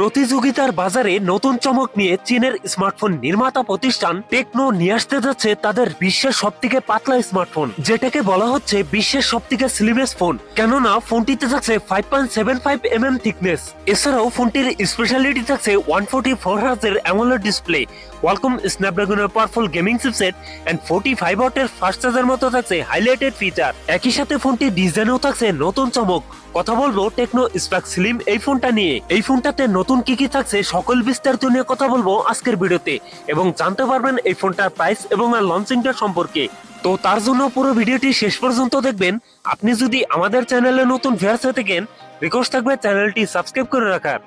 প্রতিযোগিতার বাজারে নতুন চমক নিয়ে চীনের স্মার্টফোন নির্মাতা প্রতিষ্ঠান টেকনো নিয়ে আসতে যাচ্ছে তাদের বিশ্বের সবথেকে পাতলা স্মার্টফোন, যেটাকে বলা হচ্ছে বিশ্বের সবথেকে স্লিমেস্ট ফোন কেননা, ফোনটিতে থাকছে five point seven five M M thickness এছাড়াও ফোনটির স্পেশালিটি থাকছে ওয়ান ফোর্টি ফোর হার্জের AMOLED display Qualcomm স্ন্যাপড্রাগনের powerful gaming chipset and forty five ওয়াটের ফাস্ট চার্জের মতো থাকছে হাইলাইটেড ফিচার একই সাথে ফোনটি ডিজাইনেও থাকছে নতুন চমক। কথা বলব টেকনো স্পার্ক স্লিম এই ফোনটা নিয়ে। এই ফোনটাতে নতুন কি কি থাকছে সকল বিস্তারিত নিয়ে কথা বলব আজকের ভিডিওতে। এবং জানতে পারবেন এই ফোনটার প্রাইস এবং লঞ্চিংটা সম্পর্কে। তো তার জন্য পুরো ভিডিওটি শেষ পর্যন্ত দেখবেন। আপনি যদি আমাদের চ্যানেলে নতুন ভিউয়ার্স হয়ে থাকেন রিকোয়েস্ট থাকবে চ্যানেলটি সাবস্ক্রাইব করে রাখার।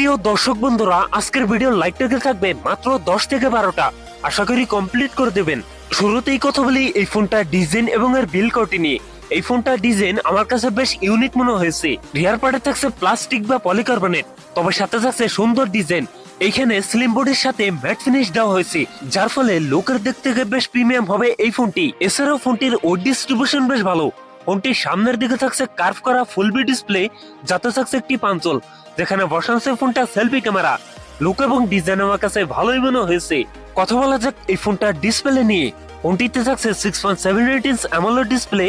প্রিয় দর্শক বন্ধুরা, আজকের ভিডিও লাইক থেকে থাকবে মাত্র দশ থেকে বারোটা। আশা করি কমপ্লিট করে দেবেন। শুরুতেই কথা বলি এই ফোনটা ডিজাইন এবং এর বিল কোয়ালিটি নিয়ে। এই ফোনটার ডিজাইন আমার কাছে বেশ ইউনিক মনে হয়েছে। রিয়ার পার্টে থাকছে প্লাস্টিক বা পলিকার্বনেট তবে সাথে থাকছে সুন্দর ডিজাইন এইখানে স্লিম বডির সাথে ম্যাট ফিনিশ দেওয়া হয়েছে, যার ফলে লোকের দেখতে বেশ প্রিমিয়াম হবে এই ফোনটি। এছাড়াও ফোনটির ওয়েট ডিস্ট্রিবিউশন বেশ ভালো। ফোনটির সামনের দিকে থাকছে কার্ভ করা ফুল বি ডিসপ্লে যাতে থাকছে একটি পাঞ্চল, যেখানে বসানছে ফোনটা সেলফি ক্যামেরা লুক এবং ডিজাইন আমার কাছে ভালোই মনে হয়েছে। কথা বলা যাক এই ফোনটার ডিসপ্লে নিয়ে। ফোনটিতে থাকছে six point seven inch AMOLED display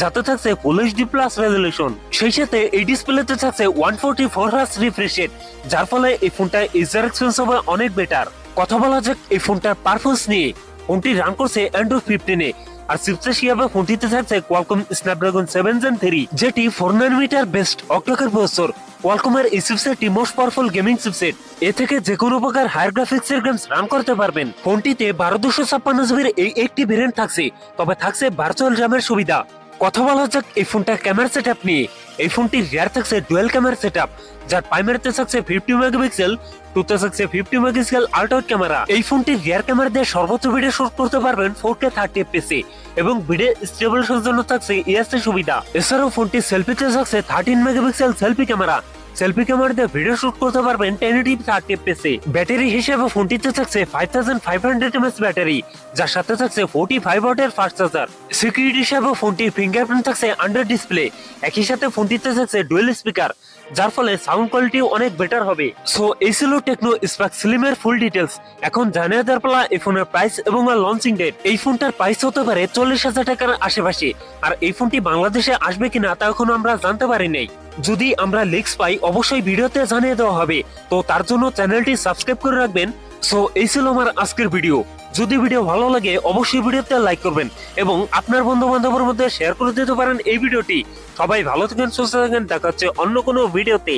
যাতে থাকছে ফুল এইচডি প্লাস রেজলিউশন সেই সাথে এই ডিসপ্লেতে থাকছে one forty four hertz refresh rate যার ফলে এই ফোনটা ইউজার এক্সপিরিয়েন্স হবে অনেক বেটার কথা বলা যাক এই ফোনটার পারফরমেন্স নিয়ে। ফোনটি রান করছে অ্যান্ড্রয়েড ফিফটিনে আর চিপসেট হিসাবে ফোনটিতে থাকছে Qualcomm Snapdragon seven gen three যেটি four nanometer based octacore processor কোয়ালকমের এই চিপসেটটি মোস্ট পাওয়ারফুল গেমিং চিপসেট এ থেকে যে কোনো প্রকার হায়ার গ্রাফিক্স এর গেমস রান করতে পারবেন। ফোনটিতে বারো দুশো ছাপ্পান্ন জিবির এই একটি ভেরিয়েন্ট থাকছে, তবে থাকছে ভার্চুয়াল র্যামের সুবিধা। কথা বলা যাক, এই ফোনটার ক্যামেরা সেটআপ নিয়ে। এই ফোনটির রিয়ার থাকছে ডুয়েল ক্যামেরা সেটআপ যার প্রাইমারিতে থাকছে ফিফটি মেগাপিক্সেল টুতে থাকছে ফিফটি মেগাপিক্সেল আল্ট্রা ক্যামেরা এই ফোনটি রিয়ার ক্যামেরা দিয়ে সর্বোচ্চ ভিডিও শুট করতে পারবেন ফোর কে থার্টি এফপিসি এবং ভিডিও স্টেবলেশনের জন্য থাকছে ইএসএ সুবিধা। এছাড়াও ফোনটি সেলফিতে থাকছে thirteen megapixel selfie camera selfie camera দিয়ে ভিডিও শুট করতে পারবেন টেন এইটি থার্টি পেসে ব্যাটারি হিসেবে ফোনটিতে থাকছে five thousand five hundred MS battery যার সাথে থাকছে ফোর্টি ফাইভ ওয়াটের ফাস্ট চার্জার সিকিউরিটি হিসেবে ফোনটির ফিঙ্গারপ্রিন্ট থাকছে আন্ডার ডিসপ্লে একই সাথে ফোনটিতে থাকছে ডুয়েল স্পিকার যার ফলে সাউন্ড কোয়ালিটি অনেক বেটার হবে। সো এই ছিল টেকনো স্পার্ক স্লিমের ফুল ডিটেলস এখন জানিয়ে দেওয়ার পালা এই ফোনের প্রাইস এবং লঞ্চিং ডেট এই ফোনটার প্রাইস হতে পারে চল্লিশ হাজার টাকার আশেপাশে। আর এই ফোনটি বাংলাদেশে আসবে কিনা তা এখনও আমরা জানতে পারি নাই যদি আমরা লিক্স পাই, অবশ্যই ভিডিওতে জানিয়ে দেওয়া হবে। তো তার জন্য চ্যানেলটি সাবস্ক্রাইব করে রাখবেন। সো এই ছিল আমার আজকের ভিডিও যদি ভিডিও ভালো লাগে, অবশ্যই ভিডিওতে লাইক করবেন এবং আপনার বন্ধু বান্ধবের মধ্যে শেয়ার করে দিতে পারেন এই ভিডিওটি সবাই ভালো থাকেন, সুস্থ থাকেন, দেখা হচ্ছে অন্য কোনো ভিডিওতে